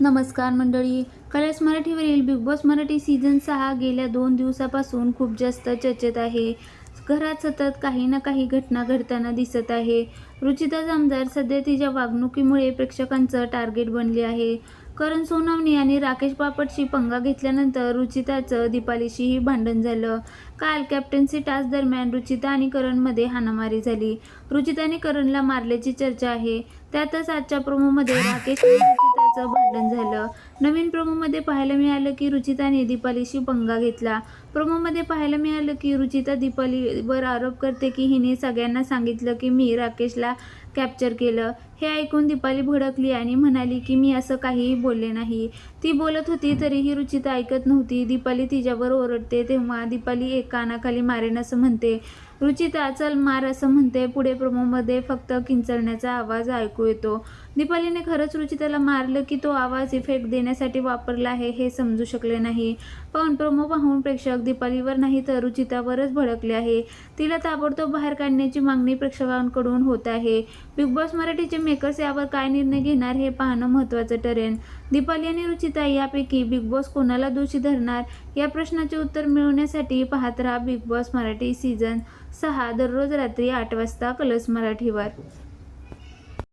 नमस्कार मंडळी. कलर्स मराठीवरील बिग बॉस मराठी सीझन सहा गेल्या दोन दिवसापासून खूप जास्त चर्चेत आहे. घरात सतत काही ना काही घटना घडताना दिसत आहे. रुचिता जामदार सध्या तिच्या वागणुकीमुळे प्रेक्षकांचं टार्गेट बनली आहे. करण सोनवणी आणि राकेश बापटशी पंगा घेतल्यानंतर रुचिताचं दीपालीशीही भांडण झालं. काल कॅप्टन्सी टास्क दरम्यान रुचिता आणि करणमध्ये हाणामारी झाली. रुचिताने करणला मारल्याची चर्चा आहे. त्यातच आजच्या प्रोमोमध्ये राकेश आणि भांडण झालं. नवीन प्रोमोमध्ये पाहायला मिळालं की रुचिताने दीपालीशी पंगा घेतला. प्रोमोमध्ये पाहायला मिळालं की रुचिता दीपालीवर आरोप करते की हिने सगळ्यांना सांगितलं की मी राकेशला कॅप्चर केलं. हे ऐकून दीपाली भडकली आणि म्हणाली की मी असं काहीही बोलले नाही. ती बोलत होती तरीही रुचिता ऐकत नव्हती. दीपाली तिच्यावर ओरडते तेव्हा दीपाली एक कानाखाली मारेन असं म्हणते. रुचिता चल मार असं म्हणते. पुढे प्रोमोमध्ये फक्त किंचरण्याचा आवाज ऐकू येतो. दीपालीने खरंच रुचिताला मारलं की तो आवाज इफेक्ट देण्यासाठी वापरला आहे हे समजू शकले नाही. पण प्रोमो पाहून प्रेक्षक दीपालीवर नाही तर रुचितावरच भडकले आहे. तिला ताबडतोब बाहेर काढण्याची मागणी प्रेक्षकांकडून होत आहे. बिग बॉस मराठीचे मेकर्स यावर काय निर्णय घेणार हे पाहणं महत्त्वाचं ठरेल दीपाली आणि रुचिता यापैकी बिग बॉस कोणाला दोषी धरणार? या प्रश्नाचे उत्तर मिळवण्यासाठी पाहत राहा बिग बॉस मराठी सीझन सहा दररोज रात्री आठ वाजता कलर्स मराठीवर.